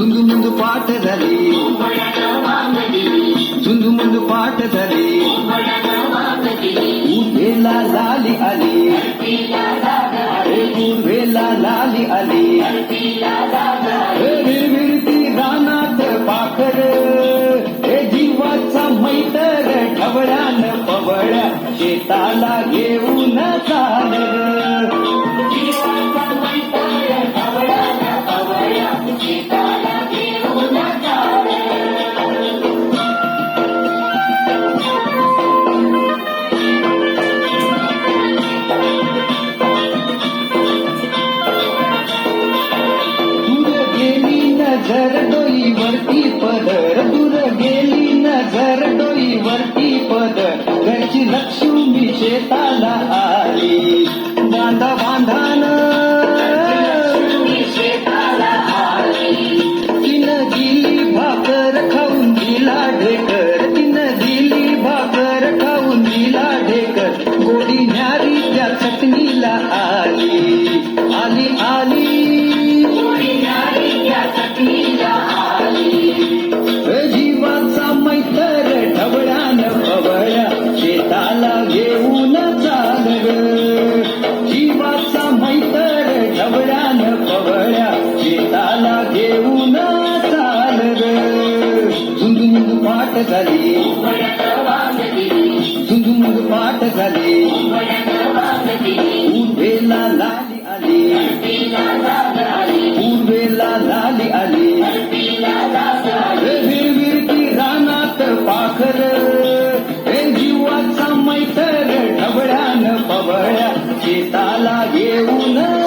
झुंजू मुंजू पाठ झाली झुंजू मुंजू पाठ झाली उभेला लाली आली उभेला लाली आली विरविरती रानात पाखर हे जीवाचा मैतर ढवळ्यान पवळ्या शेताला घेऊन चाल नजर डोईवरती पदर दूर गेली नजर डोईवरती पदर घरची लक्ष्मी शेताला आली. बांधा बांधान. तिनं दिली भाकर खाऊन दिला ढेकर. तिनं दिली भाकर खाऊन दिला ढेकर. गोडी न्यारी त्या चटणीला आली. आली आली. जीवाचा मैत्र ढबळान पवळ्या शेताला घेऊन चालग जीवाचा मैत्र ढबळान पवळ्या शेताला घेऊन चालग झुंझुमुंद पाठ झाली. झुंझुमुंद पाठ झाली. उभेला लाग शेताला घेऊन